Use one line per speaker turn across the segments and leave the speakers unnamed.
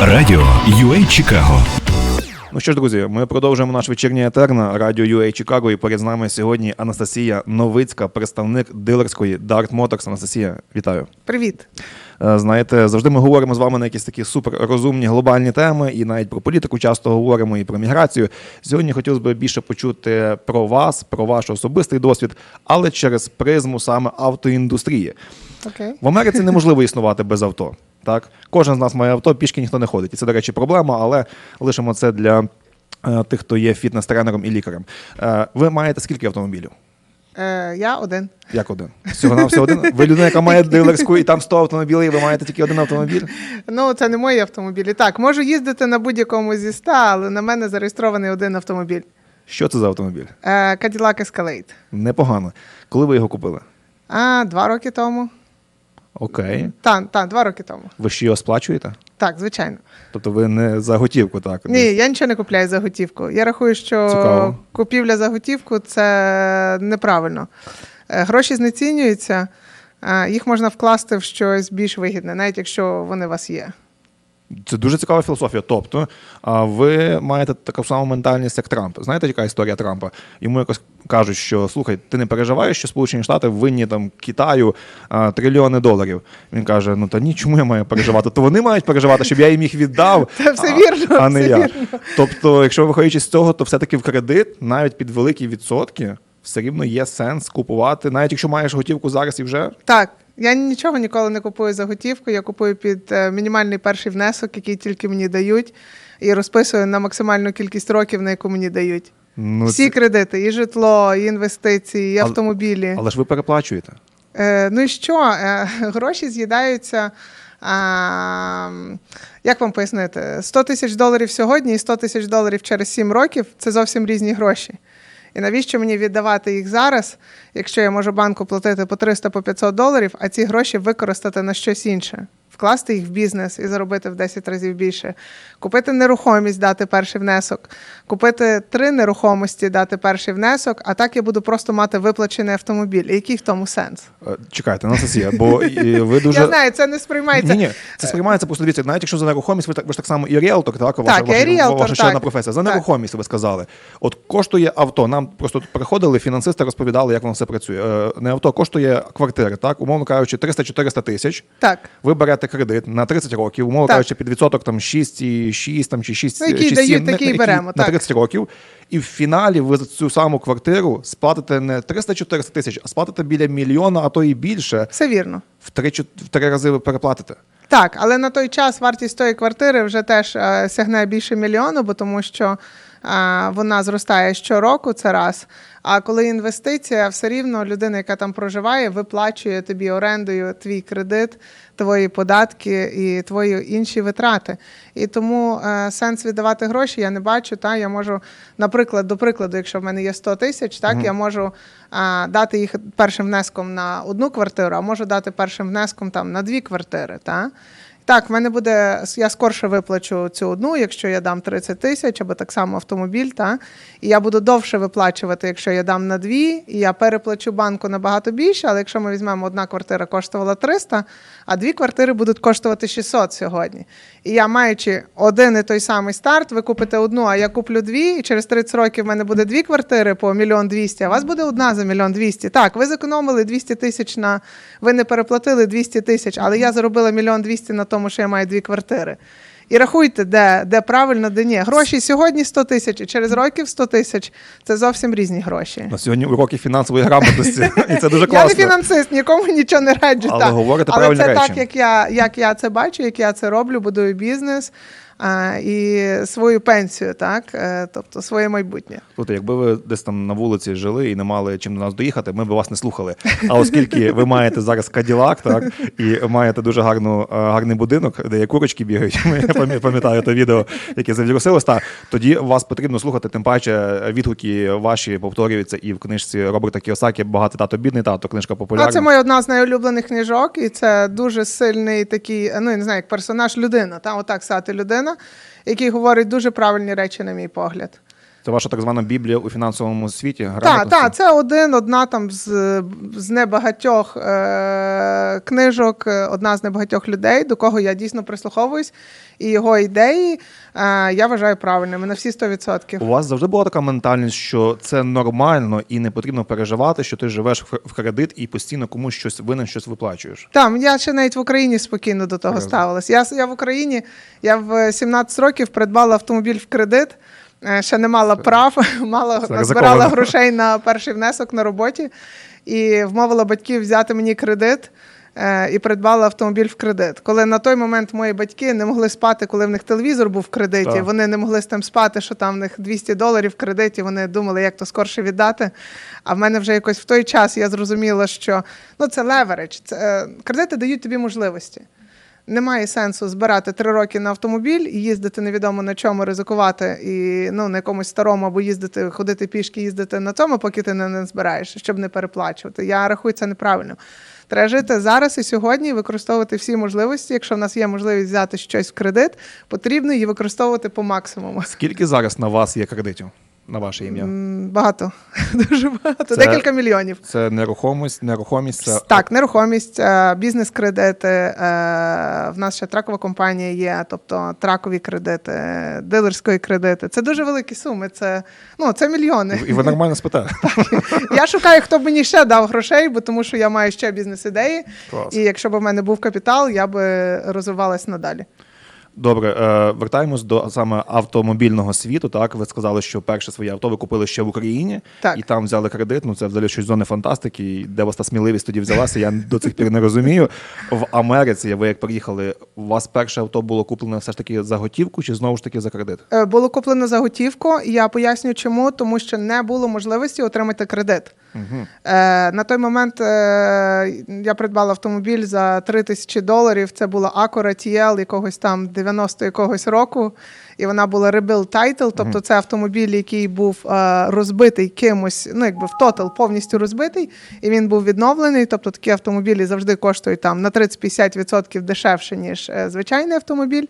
Радіо UA Чикаго.
Ну що ж, друзі, ми продовжуємо наш вечірній етер на радіо UA Чикаго. І поряд з нами сьогодні Анастасія Новицька, представник дилерської Dart Motors. Анастасія, вітаю.
Привіт.
Е, Знаєте, завжди ми говоримо з вами на якісь такі суперрозумні глобальні теми, і навіть про політику часто говоримо і про міграцію. Сьогодні хотілося б більше почути про вас, про ваш особистий досвід, але через призму саме автоіндустрії.
Окей.
В Америці неможливо існувати без авто. Так, кожен з нас має авто, пішки ніхто не ходить. І це, до речі, проблема, але лишимо це для е, тих, хто є фітнес-тренером і лікарем. Е, ви маєте скільки автомобілів?
Е, я один.
Як один? Всього на все один. Ви людина, яка має дилерську, і там 100 автомобілів, і ви маєте тільки один автомобіль.
Ну, це не мої автомобілі. Так, можу їздити на будь-якому зі ста, але на мене зареєстрований один автомобіль.
Що це за автомобіль?
Е, Cadillac Escalade.
Непогано. Коли ви його купили?
А, два роки тому.
Окей.
Так, так, два роки тому.
Ви ще його сплачуєте?
Так, звичайно.
Тобто ви не за готівку, так?
Ні, я нічого не купляю за готівку. Я рахую, що
Цікаво.
купівля за готівку це неправильно. Е, Гроші знецінюються, е, їх можна вкласти в щось більш вигідне, навіть якщо вони у вас є.
Це дуже цікава філософія. Тобто, ви маєте таку саму ментальність, як Трамп. Знаєте, яка історія Трампа? Йому якось кажуть, що слухай, ти не переживаєш, що Сполучені Штати винні там Китаю а, трильйони доларів. Він каже: Ну та ні, чому я маю переживати? То вони мають переживати, щоб я їм їх віддав.
Це все вірно,
а не
все
я.
вірно.
Тобто, якщо виходячи з цього, то все-таки в кредит, навіть під великі відсотки, все рівно є сенс купувати, навіть якщо маєш готівку зараз і вже.
Так, я нічого ніколи не купую за готівку. Я купую під е, мінімальний перший внесок, який тільки мені дають, і розписую на максимальну кількість років, на яку мені дають.
Ну,
Всі
це-
кредити, і житло, і інвестиції, і
Але-
автомобілі.
Але ж ви переплачуєте.
Е, ну і що? Е, гроші з'їдаються. А, як вам пояснити? 100 тисяч доларів сьогодні і 100 тисяч доларів через 7 років це зовсім різні гроші. І навіщо мені віддавати їх зараз, якщо я можу банку платити по 300 по 500 доларів, а ці гроші використати на щось інше? Вкласти їх в бізнес і заробити в 10 разів більше, купити нерухомість, дати перший внесок, купити три нерухомості, дати перший внесок, а так я буду просто мати виплачений автомобіль. І який в тому сенс?
Е, Чекайте, Анастасія, бо ви дуже.
Я знаю, це не сприймається.
Ні, ні, це сприймається просто дивіться, навіть якщо за нерухомість, ви так ви ж так само і ріелтор, так? Ваша, ваша,
ріелтор,
ваша ще одна професія. За
Так.
нерухомість ви сказали. От коштує авто. Нам просто приходили, фінансисти розповідали, як воно все працює. Е, Не авто коштує квартири, так, умовно кажучи, 300-400 тисяч.
Так.
Ви берете кредит на 30 років, умовно
Так.
кажучи, під відсоток там 6,6 там, чи 6,
Ну, який
чи
дають,
7,
такий
який
беремо,
на
так.
30 років. І в фіналі ви за цю саму квартиру сплатите не 300-400 тисяч, а сплатите біля мільйона, а то і більше.
Все вірно.
В три, в три рази ви переплатите.
Так, але на той час вартість тої квартири вже теж е, сягне більше мільйону, бо тому що вона зростає щороку, це раз. А коли інвестиція, все рівно людина, яка там проживає, виплачує тобі орендою твій кредит, твої податки і твої інші витрати. І тому е, сенс віддавати гроші я не бачу. Та я можу, наприклад, до прикладу, якщо в мене є 100 тисяч, так я можу е, дати їх першим внеском на одну квартиру, а можу дати першим внеском там на дві квартири. Та? Так, в мене буде, я скорше виплачу цю одну, якщо я дам 30 тисяч, або так само автомобіль, та? і я буду довше виплачувати, якщо я дам на дві, і я переплачу банку набагато більше, але якщо ми візьмемо, одна квартира коштувала 300, а дві квартири будуть коштувати 600 сьогодні. І я, маючи один і той самий старт, ви купите одну, а я куплю дві, і через 30 років в мене буде дві квартири по мільйон двісті, а у вас буде одна за мільйон двісті. Так, ви зекономили 200 тисяч на ви не переплатили 200 тисяч, але я заробила мільйон двісті на тому, що я маю дві квартири. І рахуйте, де, де правильно, де ні. Гроші сьогодні 100 тисяч, і через років 100 тисяч це зовсім різні гроші.
На сьогодні уроки фінансової грамотності, і це дуже
Я не фінансист, нікому нічого не раджу.
Але
так.
говорите
Але
правильні
це
речі.
так, як я, як я це бачу, як я це роблю, будую бізнес і свою пенсію, так? Е, тобто своє майбутнє.
Слухайте, якби ви десь там на вулиці жили і не мали чим до нас доїхати, ми б вас не слухали. А оскільки ви маєте зараз каділак, так і маєте дуже гарну, е, гарний будинок, де є курочки бігають. Пам'я- пам'ятаю те відео, яке завірусилось. Та тоді вас потрібно слухати. Тим паче відгуки ваші повторюються і в книжці Роберта Кіосакі Багатий тато, бідний тато. Книжка популярна.
це моя одна з найулюблених книжок, і це дуже сильний такий, ну я не знаю, як персонаж людина. Та отак сати людина, який говорить дуже правильні речі, на мій погляд.
Це ваша так звана біблія у фінансовому світі?
Так, так, це один, одна там з, з небагатьох е, книжок, е, одна з небагатьох людей, до кого я дійсно прислуховуюсь, і його ідеї е, я вважаю правильними на всі 100%.
У вас завжди була така ментальність, що це нормально і не потрібно переживати, що ти живеш в кредит і постійно комусь щось винен, щось виплачуєш.
Там я ще навіть в Україні спокійно до того
Серйозно?
ставилась. Я, я в Україні я в 17 років придбала автомобіль в кредит. Е, Ще не мала прав, мала назбирала
ризиковано.
грошей на перший внесок на роботі і вмовила батьків взяти мені кредит е, і придбала автомобіль в кредит. Коли на той момент мої батьки не могли спати, коли в них телевізор був в кредиті,
Так.
вони не могли з тим спати, що там в них 200 доларів в кредиті. Вони думали, як то скорше віддати. А в мене вже якось в той час я зрозуміла, що ну це леверидж. Це е, кредити дають тобі можливості. Немає сенсу збирати три роки на автомобіль і їздити невідомо на чому ризикувати, і ну на якомусь старому або їздити, ходити пішки, їздити на цьому, поки ти не, не збираєш, щоб не переплачувати. Я рахую це неправильно. Треба жити зараз і сьогодні, використовувати всі можливості. Якщо в нас є можливість взяти щось в кредит, потрібно її використовувати по максимуму.
Скільки зараз на вас є кредитів на ваше ім'я?
М, Багато, дуже багато.
Це-
Декілька мільйонів.
Це нерухомість, нерухомість це
Так, нерухомість, е, бізнес-кредити. е, В нас ще тракова компанія є, тобто тракові кредити, дилерської кредити. Це дуже великі суми. Це, ну, це мільйони.
і ви нормально спите.
Я шукаю, хто б мені ще дав грошей, бо тому що я маю ще бізнес-ідеї.
Клас.
І якщо б в мене був капітал, я би розвивалась надалі.
Добре, е, вертаємось до саме автомобільного світу. Так, ви сказали, що перше своє авто ви купили ще в Україні,
Так.
і там взяли кредит. Ну це взагалі щось зони фантастики. І де у вас та сміливість тоді взялася? Я до цих пір не розумію. В Америці, ви як приїхали, у вас перше авто було куплене все ж таки за готівку, чи знову ж таки за кредит?
Е, Було куплено за готівку, я поясню, чому, тому що не було можливості отримати кредит. Е, на той момент е, я придбала автомобіль за 3 тисячі доларів. Це була Acura TL якогось там 90 якогось року. І вона була rebuild title, тобто це автомобіль, який був е, розбитий кимось, ну якби в тотал повністю розбитий, і він був відновлений. Тобто такі автомобілі завжди коштують там на 30-50% дешевше, ніж е, звичайний автомобіль.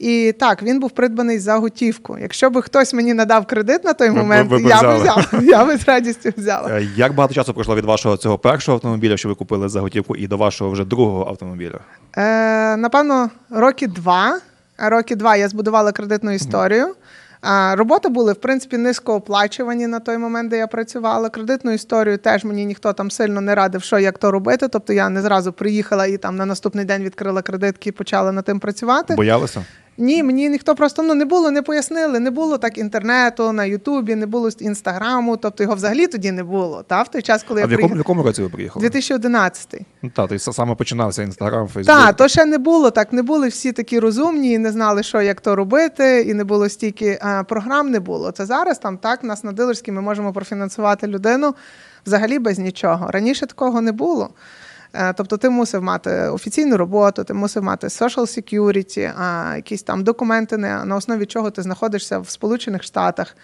І так, він був придбаний за готівку. Якщо би хтось мені надав кредит на той
Ви- ви-
момент,
ви б
я би взяла. Я би з радістю взяла.
Е, Як багато часу пройшло від вашого цього першого автомобіля, що ви купили за готівку, і до вашого вже другого автомобіля?
Е, напевно, роки два. Роки два я збудувала кредитну історію. А, роботи були, в принципі, низькооплачувані на той момент, де я працювала. Кредитну історію теж мені ніхто там сильно не радив, що як то робити. Тобто я не зразу приїхала і там на наступний день відкрила кредитки і почала над тим працювати.
Боялися?
Ні, мені ніхто просто ну не було, не пояснили. Не було так інтернету на Ютубі, не було інстаграму. Тобто його взагалі тоді не було. Та в той час, коли
А
я
в якому, в
приїхала.
якому році ви приїхали?
2011
Ну, та, то саме починався інстаграм, фейсбук.
Так, то ще не було так. Не були всі такі розумні і не знали, що як то робити, і не було стільки а, програм. Не було. Це зараз там так. Нас на дилерській ми можемо профінансувати людину взагалі без нічого. Раніше такого не було. Е, Тобто ти мусив мати офіційну роботу, ти мусив мати social security, якісь там документи, на основі чого ти знаходишся в Сполучених Штатах.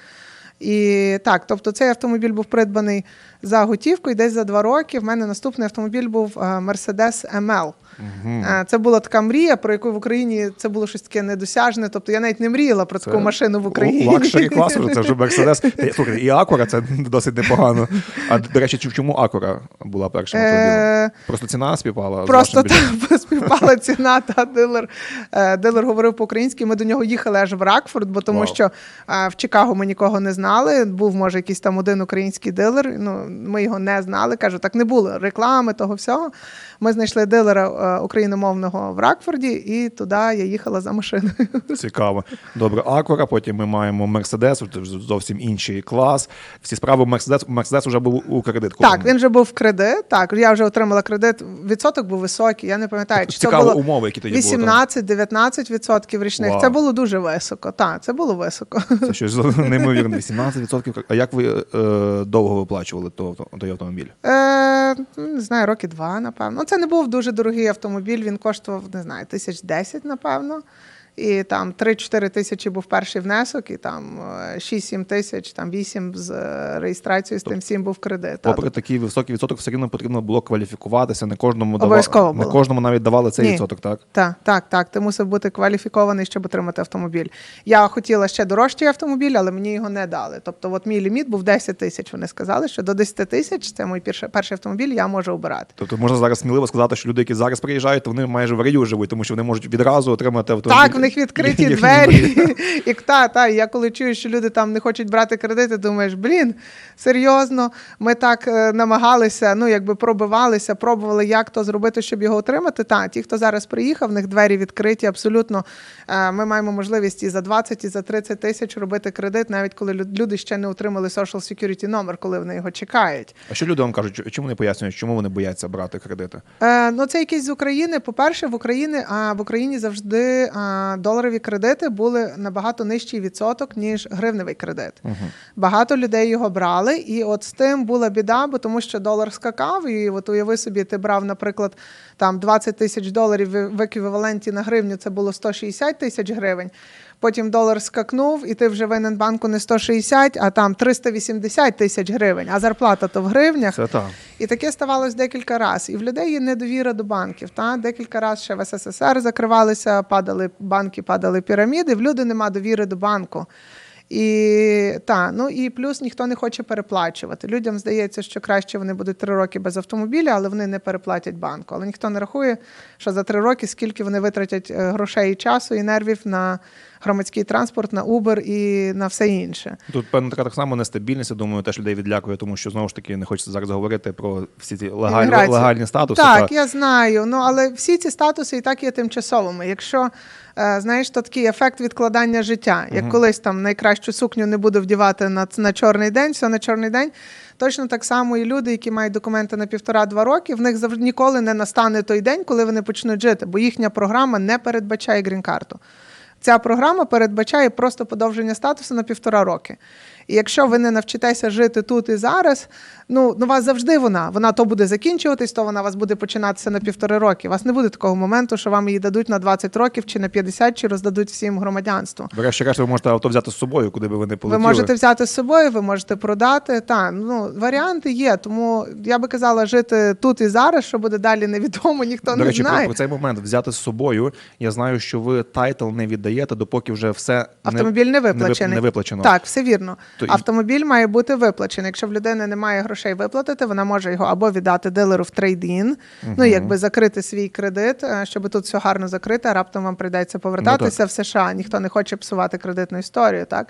І так, тобто цей автомобіль був придбаний за готівку, і десь за два роки в мене наступний автомобіль був е, Mercedes ML. Е, Це була така мрія, про яку в Україні це було щось таке недосяжне. Тобто я навіть не мріяла про таку машину в Україні.
Лакшері клас, вже, це вже Мерседес. Слухайте, і Акура це досить непогано. А до речі, чому Акура була першим автомобілем?
Е,
Просто ціна співпала.
Просто
бюджетом?
співпала ціна, та дилер, е, дилер говорив по-українськи. Ми до нього їхали аж в Ракфорд, бо тому
Вау.
що е, в Чикаго ми нікого не знали. Був, може, якийсь там один український дилер. Ну, ми його не знали. Кажу, так не було реклами, того всього. Ми знайшли дилера е, україномовного в Ракфорді, і туди я їхала за машиною.
Цікаво. Добре, Акура, потім ми маємо Мерседес, зовсім інший клас. Всі справи Мерседес. Мерседес вже був у кредит.
Так, він вже був в кредит. Так, я вже отримала кредит. Відсоток був високий. Я не пам'ятаю, чи це було
умови, які тоді були. там.
18-19 відсотків річних.
Вау.
Це було дуже високо. Так, це було високо.
Це щось неймовірне. 18%. А як ви е, довго виплачували той автомобіль?
Е, не знаю, роки два, напевно. Це не був дуже дорогий автомобіль, він коштував, не знаю, тисяч десять, напевно. І там 3-4 тисячі був перший внесок, і там е, 6-7 тисяч, там 8 з е, реєстрацією, з тим 7 був кредит.
Попри такий високий відсоток, все рівно потрібно було кваліфікуватися. Не кожному давали, не кожному навіть давали цей
Ні.
відсоток, так?
Так, так, так. Ти мусив бути кваліфікований, щоб отримати автомобіль. Я хотіла ще дорожчий автомобіль, але мені його не дали. Тобто, от мій ліміт був 10 тисяч. Вони сказали, що до 10 тисяч це мій перший, перший автомобіль, я можу обирати.
Тобто можна зараз сміливо сказати, що люди, які зараз приїжджають, то вони майже в раю живуть, тому що вони можуть відразу отримати автомобіль.
Так, них відкриті двері. І та, та, я коли чую, що люди там не хочуть брати кредити, думаєш, блін, серйозно, ми так е, намагалися, ну якби пробивалися, пробували, як то зробити, щоб його отримати. Та, ті, хто зараз приїхав, в них двері відкриті, абсолютно. Е, Ми маємо можливість і за 20, і за 30 тисяч робити кредит, навіть коли люди ще не отримали social security номер, коли вони його чекають.
А що люди вам кажуть? Чому вони пояснюють, чому вони бояться брати кредити?
Е, ну, це якісь з України. По-перше, в Україні, а в Україні завжди а, доларові кредити були набагато нижчий відсоток, ніж гривневий кредит. Багато людей його брали, і от з тим була біда, бо тому що долар скакав, і от уяви собі, ти брав, наприклад, там 20 тисяч доларів в еквіваленті на гривню, це було 160 тисяч гривень. Потім долар скакнув, і ти вже винен банку не 160, а там 380 тисяч гривень. А зарплата то в гривнях.
Це так.
І таке ставалось декілька разів. І в людей є недовіра до банків. Та? Декілька разів ще в СССР закривалися, падали банки, падали піраміди. В люди нема довіри до банку. І та, ну і плюс ніхто не хоче переплачувати. Людям здається, що краще вони будуть три роки без автомобіля, але вони не переплатять банку. Але ніхто не рахує, що за три роки скільки вони витратять е, грошей і часу і нервів на громадський транспорт, на Uber і на все інше.
Тут певно така так само нестабільність. Я думаю, теж людей відлякує, тому що знову ж таки не хочеться зараз говорити про всі ці легальні,
Імміграцію.
легальні статуси.
Так,
та-
я знаю. Ну але всі ці статуси і так є тимчасовими. Якщо е, знаєш, то такий ефект відкладання життя. Як колись там найкращу сукню не буду вдівати на, на чорний день, все на чорний день. Точно так само і люди, які мають документи на півтора-два роки, в них завжди ніколи не настане той день, коли вони почнуть жити, бо їхня програма не передбачає грін-карту. Ця програма передбачає просто подовження статусу на півтора роки. І якщо ви не навчитеся жити тут і зараз, ну, ну вас завжди вона. Вона то буде закінчуватись, то вона вас буде починатися на півтори роки. У вас не буде такого моменту, що вам її дадуть на 20 років чи на 50, чи роздадуть всім громадянство.
Врешті-решт, ви можете авто взяти з собою, куди би ви не полетіли.
Ви можете взяти з собою, ви можете продати. Та ну варіанти є. Тому я би казала, жити тут і зараз, що буде далі, невідомо, ніхто
До
не
речі, про,
знає.
про цей момент взяти з собою. Я знаю, що ви тайтл не віддаєте, допоки вже все
Автомобіль не
вип-
виплачений.
Не виплачено.
Так, все вірно.
То
Автомобіль має бути виплачений. Якщо в людини немає грошей виплатити, вона може його або віддати дилеру в трейдін, угу. ну якби закрити свій кредит, е, щоб тут все гарно закрити, а раптом вам прийдеться повертатися в США. Ніхто не хоче псувати кредитну історію, так?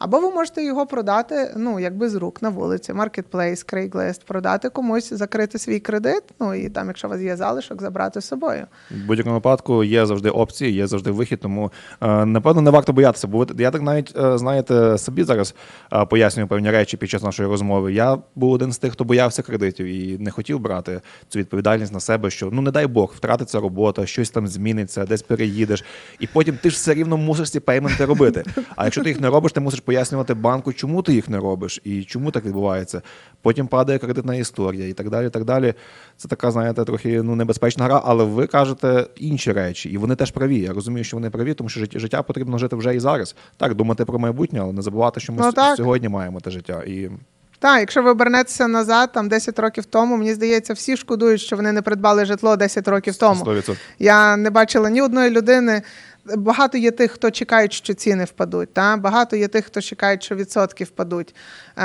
Або ви можете його продати, ну якби з рук на вулиці, Marketplace, Craigslist, продати комусь, закрити свій кредит. Ну і там, якщо у вас є залишок, забрати з собою.
В будь-якому випадку є завжди опції, є завжди вихід, тому е, напевно не варто боятися. Бо я так навіть е, знаєте собі зараз е, пояснюю певні речі під час нашої розмови. Я був один з тих, хто боявся кредитів і не хотів брати цю відповідальність на себе, що ну не дай Бог, втратиться робота, щось там зміниться, десь переїдеш, і потім ти ж все рівно мусиш ці пейменти робити. А якщо ти їх не робиш, ти мусиш пояснювати банку, чому ти їх не робиш і чому так відбувається. Потім падає кредитна історія і так далі. і так далі. Це така, знаєте, трохи ну, небезпечна гра, але ви кажете інші речі, і вони теж праві. Я розумію, що вони праві, тому що життя, життя потрібно жити вже і зараз. Так, думати про майбутнє, але не забувати, що ми
Ну, так.
сьогодні маємо те життя. І
Так, якщо ви обернетеся назад, там 10 років тому, мені здається, всі шкодують, що вони не придбали житло 10 років тому.
100%.
Я не бачила ні одної людини. Багато є тих, хто чекають, що ціни впадуть. Та? Багато є тих, хто чекають, що відсотки впадуть. Е,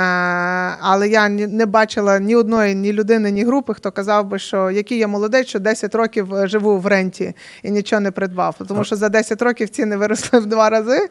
але я не бачила ні одної, ні людини, ні групи, хто казав би, що який я молодець, що 10 років е, живу в ренті і нічого не придбав. Тому що за 10 років ціни виросли в два рази.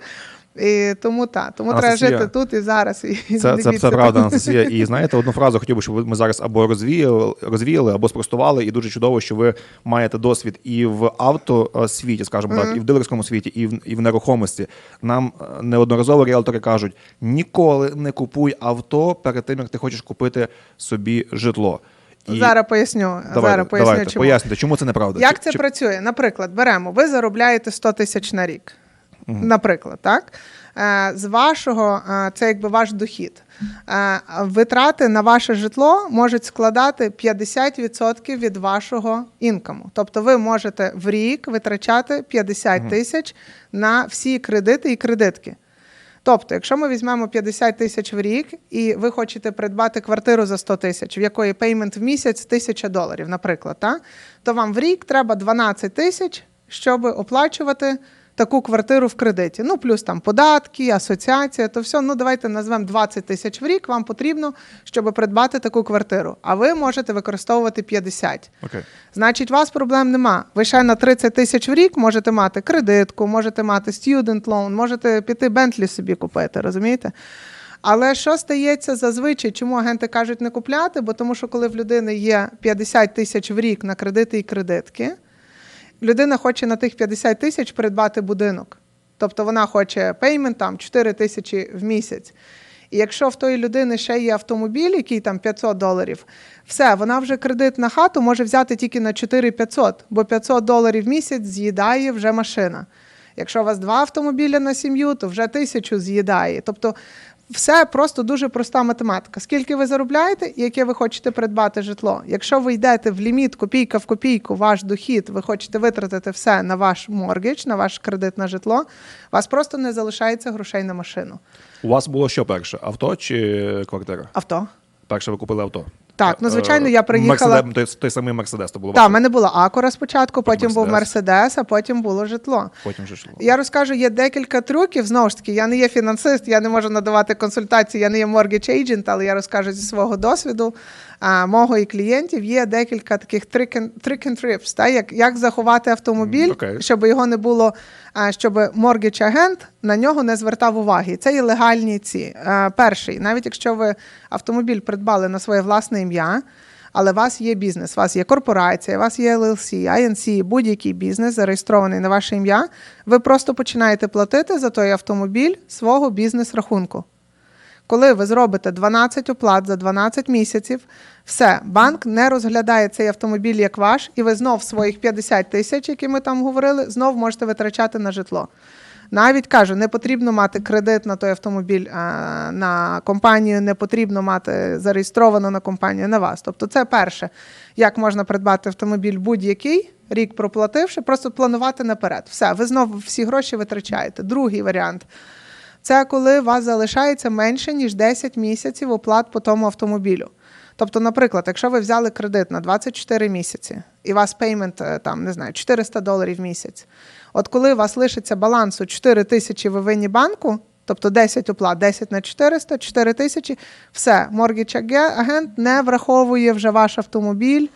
І тому так. Тому треба жити тут і зараз. І
Це, це, це правда. Анастасія. І знаєте, одну фразу хотів би, щоб ми зараз або розвіяли, розвіяли, або спростували. І дуже чудово, що ви маєте досвід і в автосвіті, скажімо так, і в дилерському світі, і в, і в нерухомості. Нам е, неодноразово ріелтори кажуть: ніколи не купуй авто перед тим, як ти хочеш купити собі житло. І
Зараз поясню.
давайте,
зараз поясню,
давайте,
чому.
пояснюйте, чому це неправда?
Як
Чи-
це
чи-
працює? Наприклад, беремо, ви заробляєте 100 тисяч на рік. Наприклад, так? е, з вашого, е, це якби ваш дохід. Е, Витрати на ваше житло можуть складати 50% від вашого інкому. Тобто ви можете в рік витрачати 50 тисяч на всі кредити і кредитки. Тобто, якщо ми візьмемо 50 тисяч в рік, і ви хочете придбати квартиру за 100 тисяч, в якої пеймент в місяць 1000 доларів, наприклад, та, то вам в рік треба 12 тисяч, щоб оплачувати таку квартиру в кредиті. Ну, плюс там податки, асоціація, то все. Ну, давайте назвемо 20 тисяч в рік. Вам потрібно, щоб придбати таку квартиру. А ви можете використовувати 50.
Окей.
Значить, у вас проблем нема. Ви ще на 30 тисяч в рік можете мати кредитку, можете мати student loan, можете піти Бентлі собі купити, розумієте? Але що стається зазвичай? Чому агенти кажуть не купляти? Бо тому що коли в людини є 50 тисяч в рік на кредити і кредитки, людина хоче на тих 50 тисяч придбати будинок. Тобто вона хоче пеймент там 4 тисячі в місяць. І якщо в тої людини ще є автомобіль, який там 500 доларів, все, вона вже кредит на хату може взяти тільки на 4500, бо 500 доларів в місяць з'їдає вже машина. Якщо у вас два автомобіля на сім'ю, то вже тисячу з'їдає. Тобто все просто дуже проста математика. Скільки ви заробляєте і яке ви хочете придбати житло? Якщо ви йдете в ліміт копійка в копійку, ваш дохід, ви хочете витратити все на ваш моргідж, на ваш кредит на житло, у вас просто не залишається грошей на машину.
У вас було що перше? Авто чи квартира?
Авто.
Перше ви купили авто.
Так, ну, звичайно, я приїхала-
Мерседес, той, той самий Мерседес, то було
Так, в мене була Акура спочатку, потім був
Мерседес.
А потім було житло.
Потім вже йшло.
Я розкажу, є декілька трюків. Знову ж таки, я не є фінансист, я не можу надавати консультації, я не є mortgage agent, але я розкажу зі свого досвіду а, мого і клієнтів. Є декілька таких trick and, trick and trips, та, як, як заховати автомобіль,
окей.
щоб його не було, а, щоб mortgage агент на нього не звертав уваги. Це є легальні ці. А, перший, навіть якщо ви автомобіль придбали на своє власне ім'я. Але у вас є бізнес, у вас є корпорація, у вас є LLC, INC, будь-який бізнес зареєстрований на ваше ім'я. Ви просто починаєте платити за той автомобіль свого бізнес-рахунку. Коли ви зробите 12 оплат за 12 місяців, все, банк не розглядає цей автомобіль як ваш, і ви знов своїх 50 тисяч, які ми там говорили, знов можете витрачати на житло. Навіть кажу, не потрібно мати кредит на той автомобіль а, на компанію, не потрібно мати зареєстровано на компанію на вас. Тобто, це перше, як можна придбати автомобіль будь-який, рік проплативши, просто планувати наперед. Все, ви знову всі гроші витрачаєте. Другий варіант. Це коли у вас залишається менше, ніж 10 місяців оплат по тому автомобілю. Тобто, наприклад, якщо ви взяли кредит на 24 місяці, і у вас пеймент е, там, не знаю, 400 доларів в місяць. От коли у вас лишиться балансу 4 тисячі ви винні банку, тобто 10 оплат, 10 на 400, 4 тисячі, все, mortgage агент не враховує вже ваш автомобіль.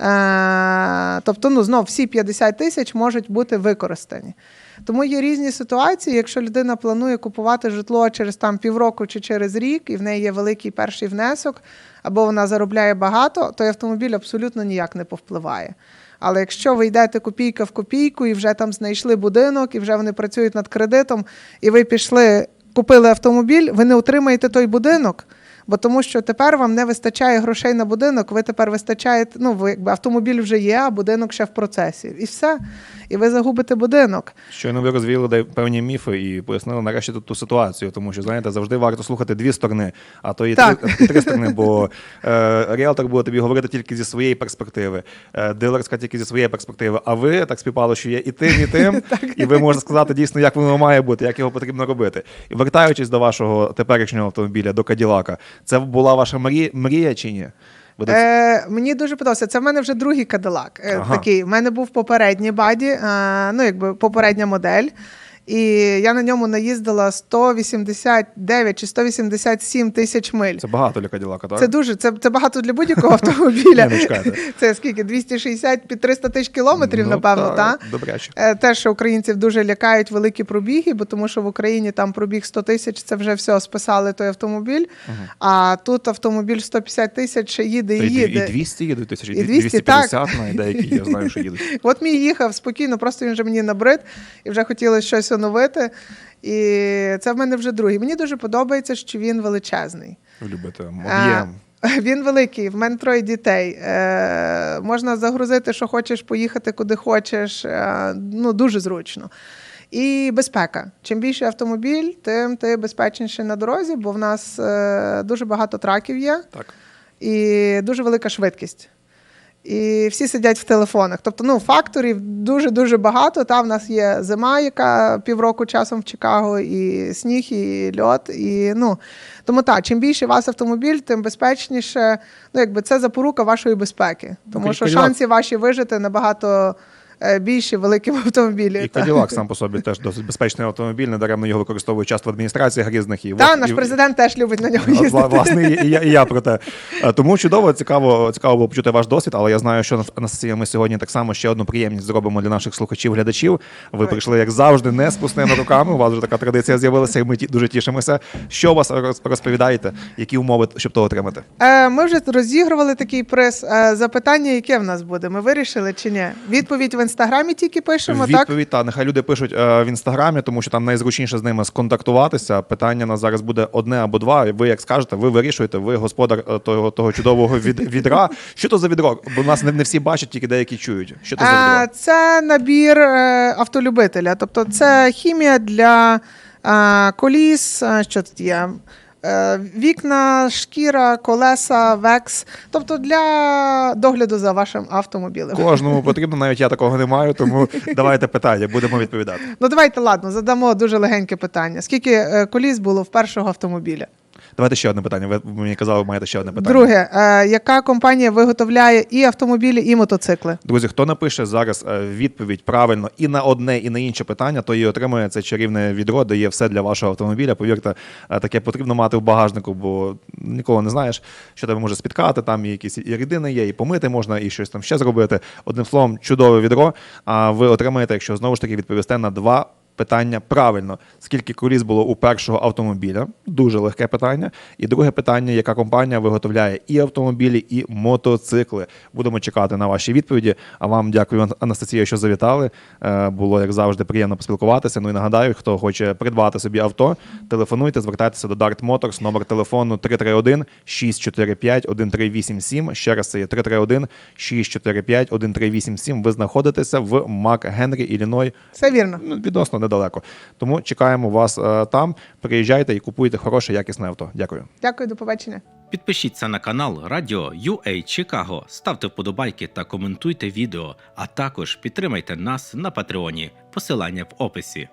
Е, тобто, ну, знов всі 50 тисяч можуть бути використані. Тому є різні ситуації. Якщо людина планує купувати житло через там півроку чи через рік, і в неї є великий перший внесок, або вона заробляє багато, то автомобіль абсолютно ніяк не повпливає. Але якщо ви йдете копійка в копійку і вже там знайшли будинок, і вже вони працюють над кредитом, і ви пішли, купили автомобіль, ви не отримаєте той будинок. Бо тому що тепер вам не вистачає грошей на будинок, ви тепер вистачаєте, ну, ви автомобіль вже є, а будинок ще в процесі. І все. І ви загубите будинок.
Щойно ви розвіяли певні міфи і пояснили нарешті тут ту ситуацію, тому що знаєте, завжди варто слухати дві сторони, а то і три, три сторони, бо е, ріелтор буде тобі говорити тільки зі своєї перспективи, е, дилерська тільки зі своєї перспективи. А ви так співпало, що є і тим, і тим, і ви можете сказати дійсно, як воно має бути, як його потрібно робити. І вертаючись до вашого теперішнього автомобіля, до Каділака, це була ваша мрія, мрія чи ні? Бо до-
Е, мені дуже подобається. Це в мене вже другий кадилак. Е,
Ага.
Такий. У мене був попередній баді, е, ну якби попередня модель. І я на ньому наїздила 189 чи 187 тисяч миль.
Це багато для Каділака, так?
Це дуже це, це багато для будь-якого автомобіля.
Ну.
Це скільки? 260 під 300 тисяч кілометрів,
Ну,
напевно,
та,
так?
Добряче.
Е, Те, що українців дуже лякають великі пробіги, бо тому що в Україні там пробіг 100 тисяч, це вже все списали той автомобіль. А тут автомобіль 150 тисяч ще їде і їде.
і 200 їдуть тисяч,
І
і
200,
250 навіть деякі, я знаю, що їдуть.
От мій їхав спокійно, просто він вже мені набрид і вже хотілося щось оновити. І це в мене вже другий. Мені дуже подобається, що він величезний.
Ви любите об'єм.
Він великий, в мене троє дітей. Е, можна загрузити, що хочеш, поїхати куди хочеш. Е, ну, дуже зручно. І безпека. Чим більше автомобіль, тим ти безпечніше на дорозі, бо в нас е, дуже багато траків є
Так.
і дуже велика швидкість. І всі сидять в телефонах. Тобто, ну, факторів дуже-дуже багато. Та в нас є зима, яка півроку часом в Чикаго, і сніг, і льот. І, ну, тому так, чим більше у вас автомобіль, тим безпечніше. Ну, якби це запорука вашої безпеки. Тому що шанси ваші вижити набагато більші в великому автомобілі.
І. Cadillac сам по собі теж досить безпечний автомобіль, недаремно його використовують часто в адміністраціях різних. І,
Та,
от-
наш
і-
президент теж любить на нього їздити.
Власне, і, і, я, і я про те. Е, Тому чудово, цікаво, цікаво було почути ваш досвід, але я знаю, що Анастасія, ми сьогодні так само ще одну приємність зробимо для наших слухачів, глядачів. Ви прийшли, як завжди, не з пустими руками. У вас вже така традиція з'явилася, і ми дуже тішимося. Що у вас розповідаєте? Які умови, щоб то отримати?
Е, Ми вже розігрували такий. Е, Запитання, яке в нас буде? Ми вирішили чи ні? Відповідь в інстаграмі тільки пишемо, так?
Відповідь, та нехай люди пишуть е, в інстаграмі, тому що там найзручніше з ними сконтактуватися. Питання на зараз буде одне або два. І Ви як скажете, ви вирішуєте, ви господар е, того, того чудового від, відра. Що то за відро? Бо нас не, не всі бачать, тільки деякі чують. Що то за відро?
Це набір е, автолюбителя. Тобто це хімія для е, коліс. е, Що тут є? Е, Вікна, шкіра, колеса, векс. Тобто для догляду за вашим автомобілем.
Кожному потрібно, навіть я такого не маю, тому давайте питання, будемо відповідати.
Ну давайте ладно, задамо дуже легеньке питання. Скільки е, коліс було в першого автомобіля?
Давайте ще одне питання. Ви мені казали, маєте ще одне питання.
Друге, е, яка компанія виготовляє і автомобілі, і мотоцикли?
Друзі, хто напише зараз е, відповідь правильно і на одне, і на інше питання, то і отримує це чарівне відро, де є все для вашого автомобіля. Повірте, е, таке потрібно мати в багажнику, бо ніколи не знаєш, що тебе може спіткати. Там і якісь і рідини є, і помити можна, і щось там ще зробити. Одним словом, чудове відро. А ви отримаєте, якщо знову ж таки відповісте на два. Питання правильно, скільки коліс було у першого автомобіля? Дуже легке питання. І друге питання: яка компанія виготовляє і автомобілі, і мотоцикли? Будемо чекати на ваші відповіді. А вам дякую, Анастасія, що завітали. Е, Було як завжди приємно поспілкуватися. Ну і нагадаю, хто хоче придбати собі авто, телефонуйте, звертайтеся до Dart Motors, номер телефону 331 645 1387. Ще раз це є 331 645 1387. Ви знаходитеся в Мак Генрі, Ілліной,
Все вірно.
ну, відносно недалеко. Тому чекаємо вас е, там. Приїжджайте і купуйте хороше, якісне авто. Дякую.
Дякую, до побачення.
Підпишіться на канал Радіо UA Чикаго, ставте вподобайки та коментуйте відео, а також підтримайте нас на Патреоні. Посилання в описі.